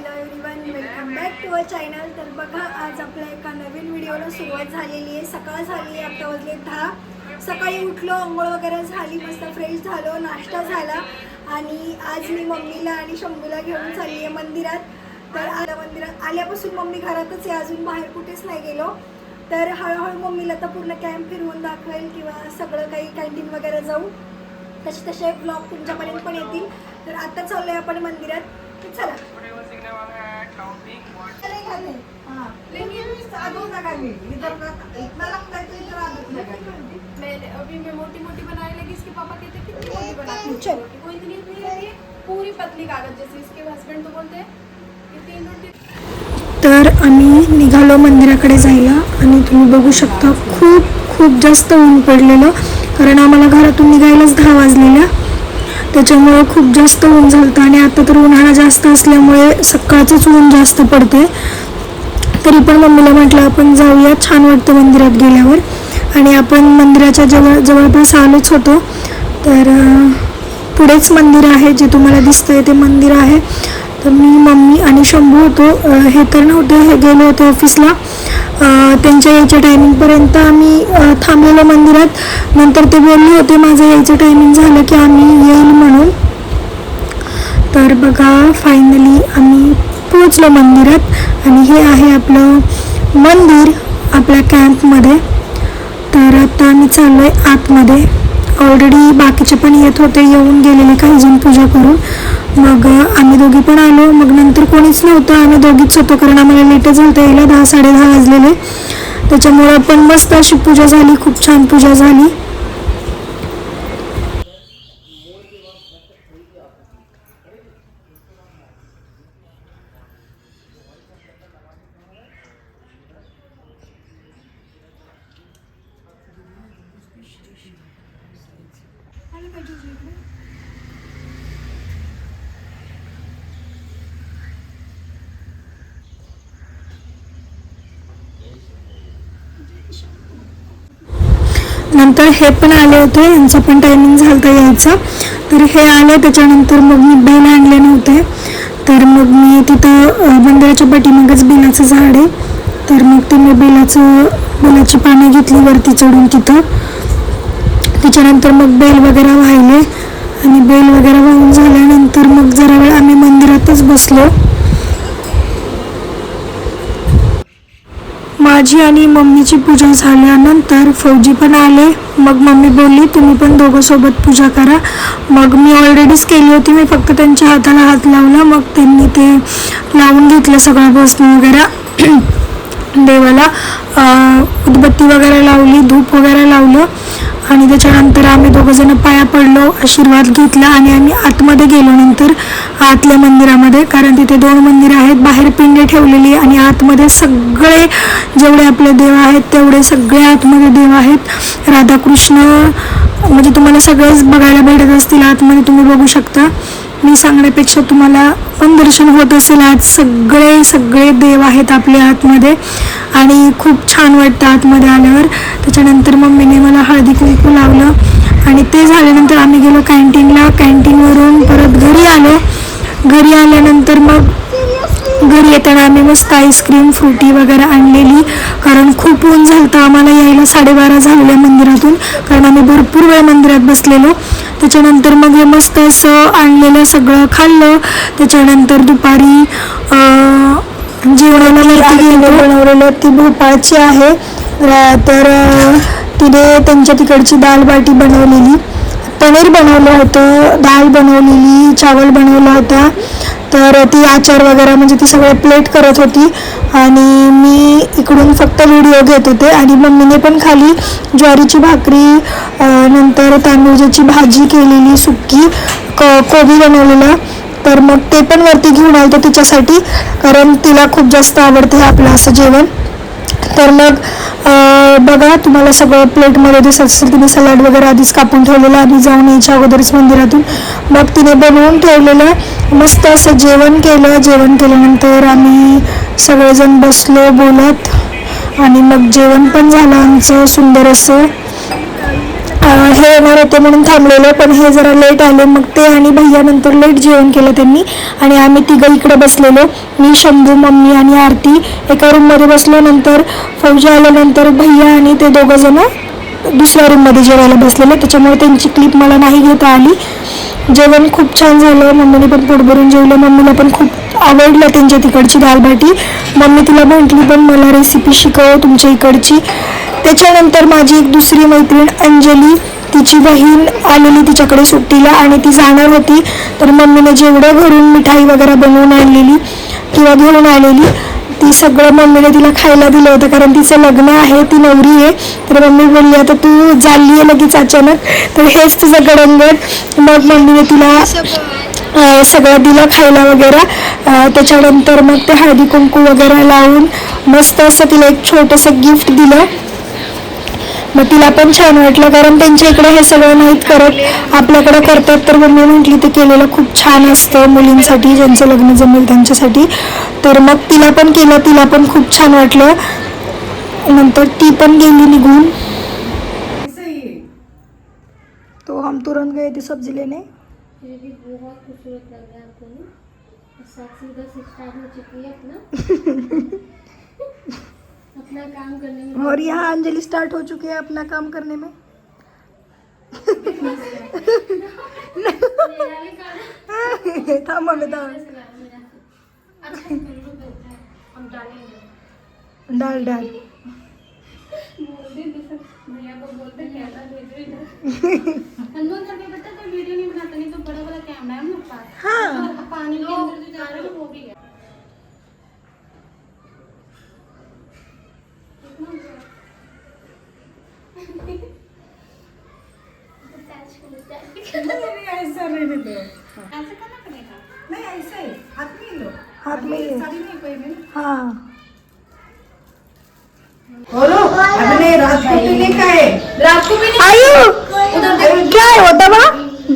Hello everyone welcome back to a channel तर बघा आज आपल्या एका नवीन व्हिडिओला सुरुवात झालेली आहे. सकाळ झाली आहे आता वाजले दहा. सकाळी उठलो आंघोळ वगैरे झाली मस्त फ्रेश झालो नाश्ता झाला. आणि आज मी मम्मीला आणि शंभूला घेऊन चालली आहे मंदिरात. तर आल्या मंदिरात आल्यापासून मम्मी घरातच आहे अजून बाहेर कुठेच नाही गेलो. तर हळूहळू मम्मीला आता पूर्ण कॅम्प फिरवून दाखवेल किंवा सगळं काही कॅन्टीन वगैरे जाऊ. तसे तसे ब्लॉग तुमच्यापर्यंत पण येतील. तर आता चाललो आहे आपण मंदिरात. चला. अभी मैं मोटी मोटी बनाने लगी इसके पापा कहते कितनी मोटी बनाती वो इतनी इतनी पूरी पतली कागज जैसे इसके हस्बैंड तो बोलते हैं तर आम्ही निघालो मंदिराकडे जायला आणि तुम्ही बघू शकता खूप खूप जास्त ऊन पडलेलं. कारण आम्हाला घरातून निघायलाच दहा वाजलेल्या त्याच्यामुळे खूप जास्त ऊन झालं आणि आता तर उन्हाळा जास्त असल्यामुळे सकाळचंच ऊन जास्त पडते. तरी पण मम्मीला म्हटलं आपण जाऊया छान वाटतं मंदिरात गेल्यावर. आणि आपण मंदिराच्या जवळ जवळपास आलोच होतो. तर पुढेच मंदिर आहे जे तुम्हाला दिसतंय ते मंदिर आहे. तर मी मम्मी आणि शंभू होतो. हे तर नव्हते हे गेले होते ऑफिसला त्यांच्या यायच्या टायमिंगपर्यंत आम्ही थांबलेलो मंदिरात. नंतर ते बोलले होते माझं यायचं टायमिंग झालं की आम्ही येईल म्हणून. तर बघा फायनली आम्ही पोचलो मंदिरात. आणि हे आहे आपलं मंदिर आपल्या कॅम्पमध्ये तर आता आम्ही चाललो आहे आतमध्ये. ऑलरेडी बाकीचे पण येत होते येऊन गेलेले काही जण पूजा करून. मग आम्ही दोघी पण आलो. मग नंतर कोणीच नव्हतं. आम्ही दोघीच होतो कारण आम्हाला लेटच झालं यायला दहा साडेदहा वाजलेले. त्याच्यामुळे पण मस्त अशी पूजा झाली. खूप छान पूजा झाली. नंतर हे पण आले होते. यांचं पण टायमिंग झालं होतं यायचं. तर हे आले त्याच्यानंतर मग मी बेल आणले नव्हते. तर मग मी तिथं अं, मंदिराच्या पाठीमागच बेलाचं झाड आहे. तर मग ते मी बेलाचं बेलाची पानं घेतली वरती चढून तिथं. त्याच्यानंतर मग बेल वगैरे वाहिले. आणि बेल वगैरे वाहून झाल्यानंतर मग जरा वेळ आम्ही मंदिरातच बसलो. माझी आणि मम्मीची पूजा झाल्यानंतर फौजी पण आले. मग मम्मी बोलली तुम्ही पण दोघं सोबत पूजा करा. मग मी ऑलरेडीच केली होती. मी फक्त त्यांच्या हाताला हात लावला. मग त्यांनी ते लावून घेतलं सगळं बसणं वगैरे. देवाला उदबत्ती वगैरे लावली धूप वगैरे लावलं. आणि त्याच्यानंतर आम्ही दोघंजणं पाया पडलो आशीर्वाद घेतला आणि आम्ही आतमध्ये गेलो नंतर आतल्या मंदिरामध्ये. कारण तिथे दोन मंदिरं आहेत बाहेर पिंडे ठेवलेली आणि आतमध्ये सगळे जेवढे आपले देव आहेत तेवढे सगळे आतमध्ये देव आहेत. राधाकृष्ण म्हणजे तुम्हाला सगळेच बघायला भेटत असतील आतमध्ये तुम्ही बघू शकता. मी सांगण्यापेक्षा तुम्हाला पण दर्शन होत असेल आज सगळे सगळे देव आहेत आपल्या आतमध्ये. आणि खूप छान वाटतं आतमध्ये आल्यावर. त्याच्यानंतर मम्मीने मला हळदी कुंकू लावलं. आणि ते झाल्यानंतर आम्ही गेलो कॅन्टीनला कॅन्टीनवरून परत घरी आलो. घरी आल्यानंतर मग घरी येताना आम्ही मस्त आईस्क्रीम फ्रुटी वगैरे आणलेली. कारण खूप ऊन झालं आम्हाला यायला साडेबारा झालेल्या मंदिरातून. कारण आम्ही भरपूर वेळ मंदिरात बसलेलो. त्याच्यानंतर मग हे मस्त असं आणलेलं सगळं खाल्लं. त्याच्यानंतर दुपारी जेवणाला वरती बनवलेलं ती भोपाळची आहे. तर तिने त्यांच्या तिकडची दाल बाटी बनवलेली. पनीर बनवलं होतं डाळ बनवलेली चावल बनवला होता. तर ती आचार वगैरे म्हणजे ती सगळं प्लेट करत होती. आणि मी इकडून फक्त व्हिडिओ घेत होते. आणि मम्मीने पण खाली ज्वारीची भाकरी नंतर तांदूळची भाजी केलेली सुक्की क कोबी बनवलेला. तर मग ते पण वरती घेऊन आलतो तिच्यासाठी. कारण तिला खूप जास्त आवडते आपलं असं जेवण. तर मग बघा तुम्हाला सगळं प्लेटमध्ये दिसत असेल तिने सलाड वगैरे आधीच कापून ठेवलेलं आणि जाऊन यायच्या अगोदरच मंदिरातून. मग तिने बनवून ठेवलेलं मस्त असं जेवण केलं. जेवण केल्यानंतर आम्ही सगळेजण बसलो बोलत. आणि मग जेवण पण झालं आमचं सुंदर असं. हे येणार होते म्हणून थांबलेलं पण हे जरा लेट आले. मग ते आणि भैयानंतर लेट जेवण केलं त्यांनी. आणि आम्ही तिघं इकडे बसलेलो. मी शंभू मम्मी आणि आरती एका रूममध्ये बसलो नंतर आल्यानंतर भैया आणि ते दोघं जण दुसऱ्या रूममध्ये जेवायला बसलेले. त्याच्यामुळे त्यांची क्लिप मला नाही घेता आली. जेवण खूप छान झालं. मम्मीने पण पोट भरून जेवलं. मम्मीला पण खूप आवडलं त्यांच्या तिकडची दालबाटी. मम्मी तिला म्हटली पण मला रेसिपी शिकव तुमच्या इकडची. त्याच्यानंतर माझी एक दुसरी मैत्रीण अंजली तिची बहीण आलेली तिच्याकडे सुट्टीला आणि ती जाणार होती. तर मम्मीने जेवढं घरून मिठाई वगैरे बनवून आणलेली किंवा घेऊन आलेली ती सगळं मम्मीने तिला खायला दिलं होतं. कारण तिचं लग्न आहे ती नवरी आहे. तर मम्मी बोलली आता तू चालली आहे लगेच अचानक. तर हेच तुझं गडंगड. मग मम्मीने तिला सगळं दिलं खायला वगैरे. त्याच्यानंतर मग ते हळदी कुंकू वगैरे लावून मस्त असं तिला एक छोटंसं गिफ्ट दिलं. मग तिला पण छान वाटलं कारण त्यांच्या इकडे हे सगळं नाहीत करत. आपल्याकडे करतात तर मम्मी म्हटली ते केलेलं खूप छान असतं मुलींसाठी ज्यांचं लग्न जमेल त्यांच्यासाठी. तर मग तिला पण केलं तिला पण खूप छान वाटलं. नंतर ती पण गेली निघून. तो हम तुरंत गए थे सब्जी लेने. ये भी बहुत खूबसूरत लग रहा है आपको ना। हो चुकी है अपना। और यहाँ अंजलि स्टार्ट हो चुकी है अपना काम करने में। हम डालेंगे डाल डाल। भैया को बोलते बोलो हमने रात को पीने का है रात को भी आयु क्या है वो दवा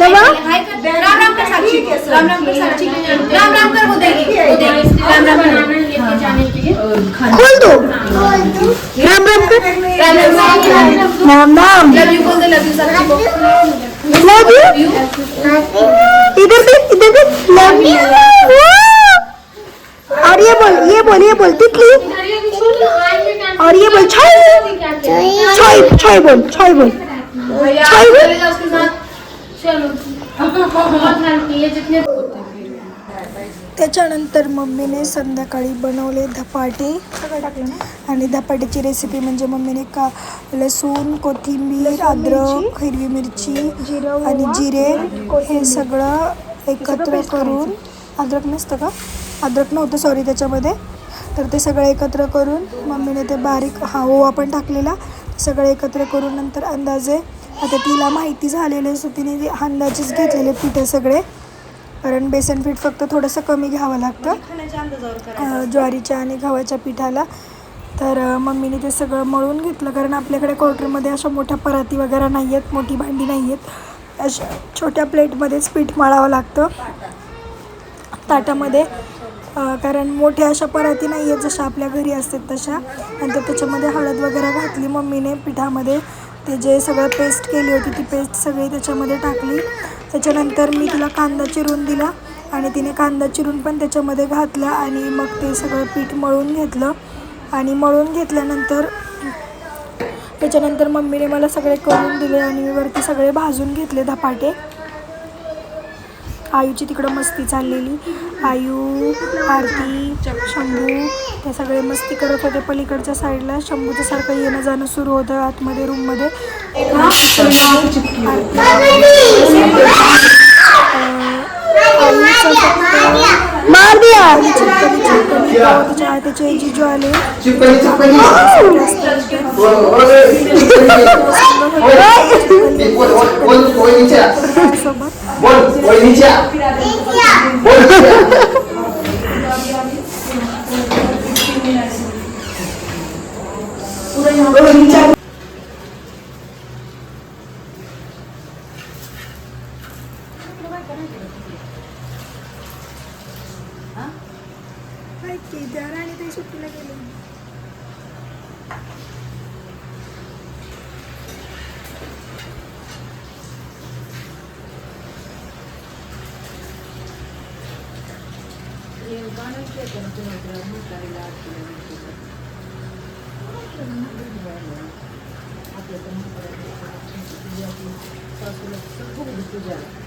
दवा राम राम कर साक्षी राम राम कर साक्षी राम राम कर वो देगी राम राम कर लेके जाने के लिए। खोल दो। राम राम कर राम राम नाम नाम लव यू बोल दे लव यू साक्षी को लव यू इधर भी इधर भी लव यू और ये बोल ये बोल ये बोल। तितली। और ये बोल छाई छाई छाई बोल छाई बोल। छाई बोल। त्याच्यानंतर मम्मीने संध्याकाळी बनवले धपाटे. आणि धपाट्याची रेसिपी म्हणजे मम्मीने का लसूण कोथिंबीर अद्रक हिरवी मिरची आणि जिरे हे सगळं एकत्र करून अद्रक नसतं का? अद्रक नव्हतं सॉरी त्याच्यामध्ये. तर ते सगळं एकत्र करून मम्मीने ते बारीक हा ओवा पण टाकलेला. सगळं एकत्र करून नंतर अंदाजे आता तिला माहिती झालेली असो तिने ते अंदाजेच घेतलेले पिठे सगळे. कारण बेसन पीठ फक्त थोडंसं कमी घ्यावं लागतं. ज्वारीच्या आणि गव्हाच्या पिठाला. तर मम्मीने ते सगळं मळून घेतलं. कारण आपल्याकडे क्वार्टरमध्ये अशा मोठ्या पराती वगैरे नाही आहेत मोठी भांडी नाही आहेत. अशा छोट्या प्लेटमध्येच पीठ मळावं लागतं. ताटामध्ये कारण मोठ्या अशा पराती नाही आहेत जशा आपल्या घरी असतात तशा. नंतर त्याच्यामध्ये हळद वगैरे घातली मम्मीने पिठामध्ये. ते जे सगळं पेस्ट केली होती ती पेस्ट सगळी त्याच्यामध्ये टाकली. त्याच्यानंतर मी तिला कांदा चिरून दिला आणि तिने कांदा चिरून पण त्याच्यामध्ये घातला आणि मग ते सगळं पीठ मळून घेतलं. आणि मळून घेतल्यानंतर त्याच्यानंतर मम्मीने मला सगळे करून दिले आणि मी वरती सगळे भाजून घेतले धपाटे. आयूची तिकडं मस्ती चाललेली. आयू आरती शंभू ते सगळे मस्ती करत होते पलीकडच्या साईडला. शंभूचं सारखं येणं जाणं सुरू होतं आतमध्ये रूममध्ये मार दिया त्याच्या त्याचे जिजू आले सोबत काय केदार आणि ते सुट्टीला गेले आपल्या पण पूजा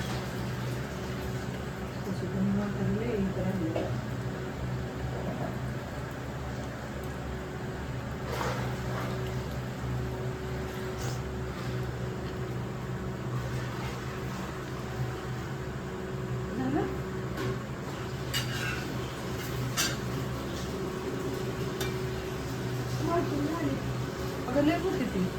अगं लय होती ती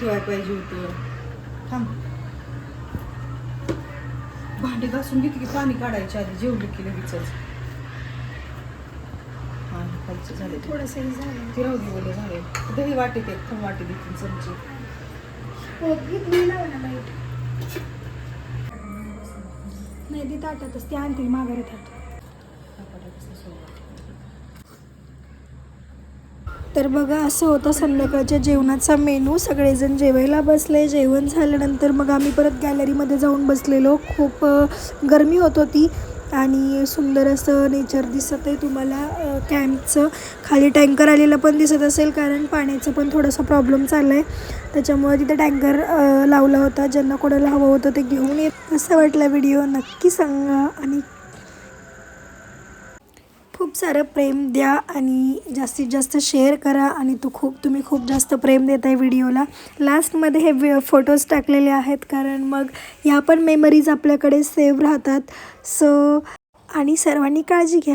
ठेवायला पाहिजे होतं. थांब. भांडी घासून घेतली की पाणी काढायच्या आधी? जेवली की लगेच. हा खालचे झाले. ते. थोडंसं झालं. ते राहू दे झाले. दही वाटीत एक थंड वाटी देतील चमचे. हो नाही ती ताटातच ते आणतील माघारी ताट. तर बघा असं होतं संध्याकाळच्या जेवणाचा मेनू. सगळेजण जेवायला बसले. जेवण झाल्यानंतर मग आम्ही परत गॅलरीमध्ये जाऊन बसलेलो. खूप गरमी होत होती आणि सुंदर असं नेचर दिसत आहे तुम्हाला कॅम्पचं खाली टँकर आलेलं पण दिसत असेल कारण पाण्याचं पण थोडासा प्रॉब्लेम चालला आहे त्याच्यामुळे तिथे टँकर लावला होता. ज्यांना कोणाला हवं होतं ते घेऊन येत असं वाटलं व्हिडिओ नक्की सांगा आणि खूप सारं प्रेम द्या आणि जास्तीत जास्त शेअर करा आणि तू खूप तुम्ही खूप जास्त प्रेम देत आहे व्हिडिओला. लास्टमध्ये हे वि फोटोज टाकलेले आहेत कारण मग ह्या पण मेमरीज आपल्याकडे सेव्ह राहतात. सो आणि सर्वांनी काळजी घ्या.